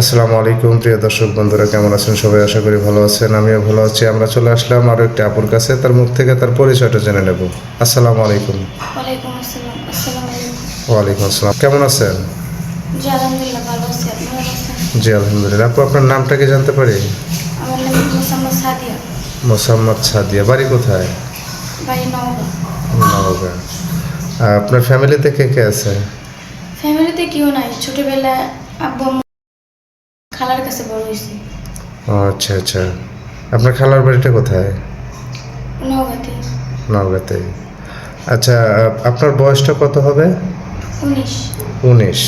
আসসালামু আলাইকুম প্রিয় দর্শক বন্ধুরা কেমন আছেন? সবাই আশা করি ভালো আছেন আমিও ভালো আছি। আমরা চলে আসলাম আরও একটি আপুর কাছে তার মুখ থেকে তার পরিচয়টা জেনে নেব। আসসালামু আলাইকুম। ওয়ালাইকুম আসসালাম আসসালামু আলাইকুম। আসসালাম। কেমন আছেন? জি আলহামদুলিল্লাহ ভালো আছি। আপনি জি আলহামদুলিল্লাহ। আপু আপনার নামটা কি জানতে পারি? আমার নাম মোসাম্মদ সাদিয়া। বাড়ি কোথায়? নওগাঁ। আপনার ফ্যামিলিতে কে কে আছে? ফ্যামিলিতে কেউ নাই। ছোটবেলায় আব্বু খালার কাছে বড় হয়েছি। ও, আচ্ছা আচ্ছা। আপনার খালার বাড়িটা কোথায়? নওগাঁতে। নওগাঁতে। আচ্ছা আপনার বয়সটা কত হবে? উনিশ। উনিশ।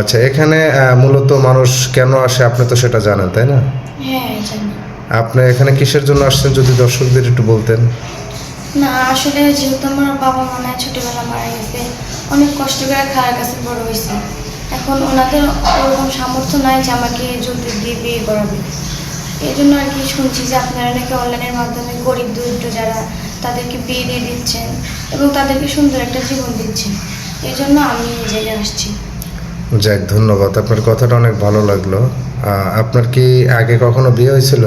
আচ্ছা এখানে মূলত মানুষ কেন আসে আপনি তো সেটা জানেন তাই না? হ্যাঁ আপনি এখানে কিসের জন্য আসছেন যদি দর্শকদের একটু বলতেন? না আসলে যেহেতু আমার বাবা মা ছোটবেলা মারা গেছে অনেক কষ্ট করে খালার কাছে বড় হয়েছে। এখন ওনাদের ওরকম সামর্থ্য নাই যে আমাকে যৌতুক দিয়ে বিয়ে করাবে। এই জন্য আর কি শুনছি যে আপনারা নাকি অনলাইনের মাধ্যমে গরিব দরিদ্র যারা তাদেরকে বিয়ে দিয়ে দিচ্ছেন এবং তাদেরকে সুন্দর একটা জীবন দিচ্ছেন। এই জন্য আমি এই জায়গায় আসছি। যাক ধন্যবাদ। আপনার কথাটা অনেক ভালো লাগল। আপনার কি আগে কখনো বিয়ে হয়েছিল।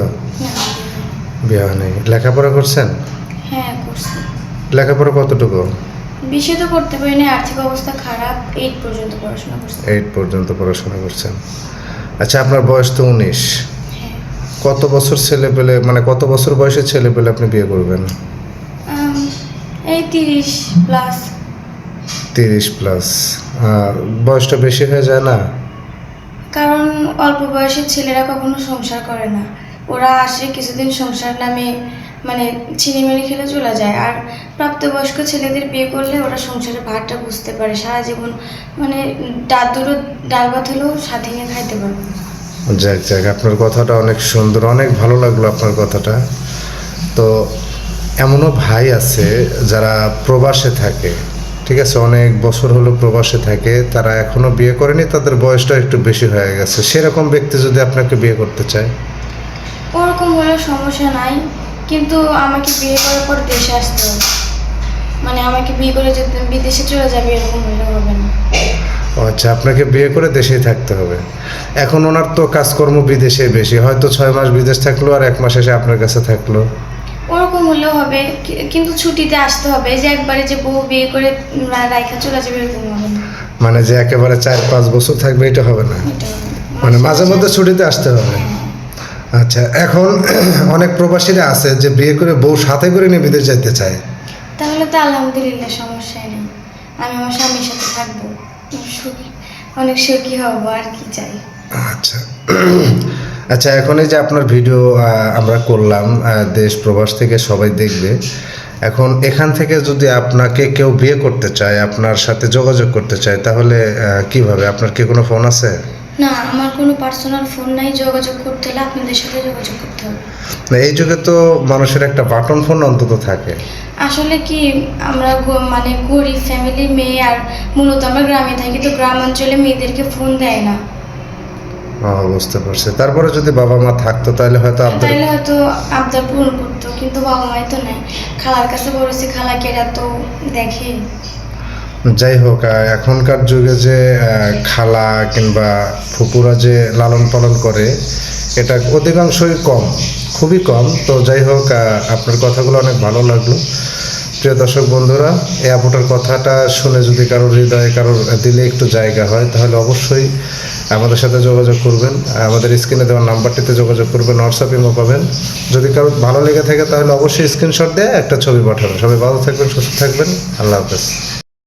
বিয়ে হয়নি। লেখাপড়া করছেন? হ্যাঁ করছি। লেখাপড়া কতটুকু? বেশি তো করতে পারিনি আর্থিক অবস্থা খারাপ এইট পর্যন্ত পড়াশোনা করছি। এইট পর্যন্ত পড়াশোনা করছেন। আচ্ছা আপনার বয়স তো উনিশ। হ্যাঁ। কত বছর ছেলে পেলে মানে কত বছর বয়সের ছেলে পেলে আপনি বিয়ে করবেন? এই তিরিশ প্লাস তিরিশ প্লাস বয়সটা বেশি হয়ে যায় না? কারণ অল্প বয়সের ছেলেরা কখনো সংসার করে না। ওরা আসে কিছুদিন সংসার নামে মানে ছিনিমিনি খেলে চলে যায়। আর প্রাপ্তবয়স্ক ছেলেদের বিয়ে করলে ওরা সংসারের ভারটা বুঝতে পারে। সারা জীবন মানে দাদুরও ডাল ভাত হলেও স্বাধীনে খাইতে পারবে। যাক যাক আপনার কথাটা অনেক সুন্দর অনেক ভালো লাগল আপনার কথাটা। তো এমনও ভাই আছে যারা প্রবাসে থাকে ঠিক আছে? অনেক বছর হলো প্রবাসে থাকে তারা এখনও বিয়ে করেনি তাদের বয়সটা একটু বেশি হয়ে গেছে। সেরকম ব্যক্তি যদি আপনাকে বিয়ে করতে চায়? ওরকম হলে সমস্যা নাই। কিন্তু আমাকে বিয়ে করার পর দেশে আসতে হবে। মানে আমাকে বিয়ে করে যেতে বিদেশে চলে যাবে এরকম হলে হবে না। আচ্ছা আপনাকে বিয়ে করে দেশেই থাকতে হবে। এখন ওনার তো কাজকর্ম বিদেশে বেশি হয়তো ছয় মাস বিদেশ থাকল আর এক মাস এসে আপনার কাছে থাকল। ওরকম হলেও হবে কিন্তু ছুটিতে আসতে হবে। যে একবারে যে বউ বিয়ে করে রাইখা চলে যাবে এরকম হবে না। মানে যে একেবারে চার পাঁচ বছর থাকবে এটা হবে না। এটা হবে না। মানে মাঝে মধ্যে ছুটিতে আসতে হবে। আচ্ছা এখন অনেক প্রবাসীরা আছে যে বিয়ে করে বউ সাথে করে নিয়ে বিদেশ যেতে চায়। তাহলে তো আলহামদুলিল্লাহ সমস্যাই নেই। আমি আমার স্বামীর সাথে থাকব। সুখী অনেক সুখী হব আর কি চাই। আচ্ছা। আচ্ছা এখন এই যে আপনার ভিডিও আমরা করলাম দেশ প্রবাস থেকে সবাই দেখবে। এখন এখান থেকে যদি আপনাকে কেউ বিয়ে করতে চায় আপনার সাথে যোগাযোগ করতে চায় তাহলে কীভাবে? আপনার কি কোনো ফোন আছে? না আমার কোনো পার্সোনাল ফোন নাই যোগাযোগ করতে হলে আপনাদের সাথে যোগাযোগ করতে হবে। না এই যুগে তো মানুষের একটা বাটন ফোন অন্তত থাকে। আসলে কি আমরা গ- মানে গরিব ফ্যামিলির মেয়ে আর মূলত আমরা গ্রামে থাকি তো গ্রাম অঞ্চলে মেয়েদেরকে ফোন দেয় না। ও, বুঝতে পারছি। তারপরে যদি বাবা মা থাকতো তাহলে হয়তো আপনার তাইলে হয়তো আবদার পূরণ করতো কিন্তু বাবা মাই তো নাই। খালার কাছে বলেছি খালাকে এরা তো দেখে যাই হোক এখনকার যুগে যে খালা কিংবা ফুপুরা যে লালন পালন করে, এটা অধিকাংশই কম, খুবই কম। তো যাই হোক আপনার কথাগুলো অনেক ভালো লাগল। প্রিয় দর্শক বন্ধুরা, এই আপুটার কথাটা শুনে যদি কারোর হৃদয়ে কারোর দিলে একটু জায়গা হয়, তাহলে অবশ্যই আমাদের সাথে যোগাযোগ করবেন। আমাদের স্ক্রিনে দেওয়া নাম্বারটিতে যোগাযোগ করবেন হোয়াটসঅ্যাপ ইমো পাবেন। যদি কারোর ভালো লেগে থাকে, তাহলে অবশ্যই স্ক্রিনশট দিয়ে একটা ছবি পাঠাবেন। সবাই ভালো থাকবেন, সুস্থ থাকবেন। আল্লাহ হাফেজ।